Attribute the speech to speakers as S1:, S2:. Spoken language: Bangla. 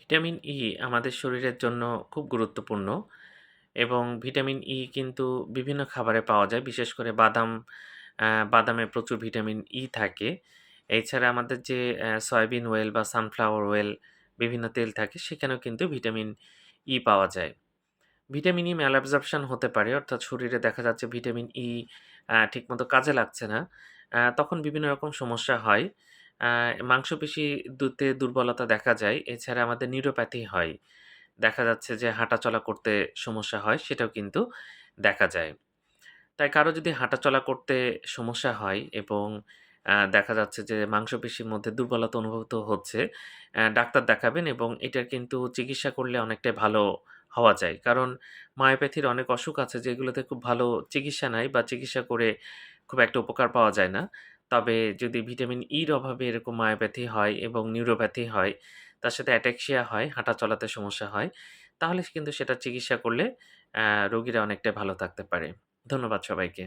S1: ভিটামিন ই আমাদের শরীরের জন্য খুব গুরুত্বপূর্ণ এবং ভিটামিন ই কিন্তু বিভিন্ন খাবারে পাওয়া যায়। বিশেষ করে বাদাম বাদামে প্রচুর ভিটামিন ই থাকে। এছাড়া আমাদের যে সয়াবিন ওয়েল বা সানফ্লাওয়ার ওয়েল বিভিন্ন তেল থাকে, সেখানেও কিন্তু ভিটামিন ই পাওয়া যায়। ভিটামিন ই ম্যালঅ্যাবসর্পশন হতে পারে, অর্থাৎ শরীরে দেখা যাচ্ছে ভিটামিন ই ঠিকমতো কাজে লাগছে না। তখন বিভিন্ন রকম সমস্যা হয়। মাংসপেশি দুতে দুর্বলতা দেখা যায়। এছাড়া আমাদের নিউরোপ্যাথি হয়। দেখা যাচ্ছে যে হাঁটাচলা করতে সমস্যা হয় সেটাও কিন্তু দেখা যায়। তাই কারও যদি হাঁটাচলা করতে সমস্যা হয় এবং দেখা যাচ্ছে যে মাংসপেশির মধ্যে দুর্বলতা অনুভূত হচ্ছে, ডাক্তার দেখাবেন এবং এটার কিন্তু চিকিৎসা করলে অনেকটাই ভালো হওয়া যায়। কারণ মায়োপ্যাথির অনেক অসুখ আছে যেগুলোতে খুব ভালো চিকিৎসা নাই বা চিকিৎসা করে খুব একটা উপকার পাওয়া যায় না। তবে যদি ভিটামিন ইর অভাবে এরকম মায়োপ্যাথি হয় এবং নিউরোপ্যাথি হয়, তার সাথে অ্যাট্যাক্সিয়া হয়, হাঁটা চলাতে সমস্যা হয়, তাহলে কিন্তু সেটা চিকিৎসা করলে রোগীরা অনেকটা ভালো থাকতে পারে। ধন্যবাদ সবাইকে।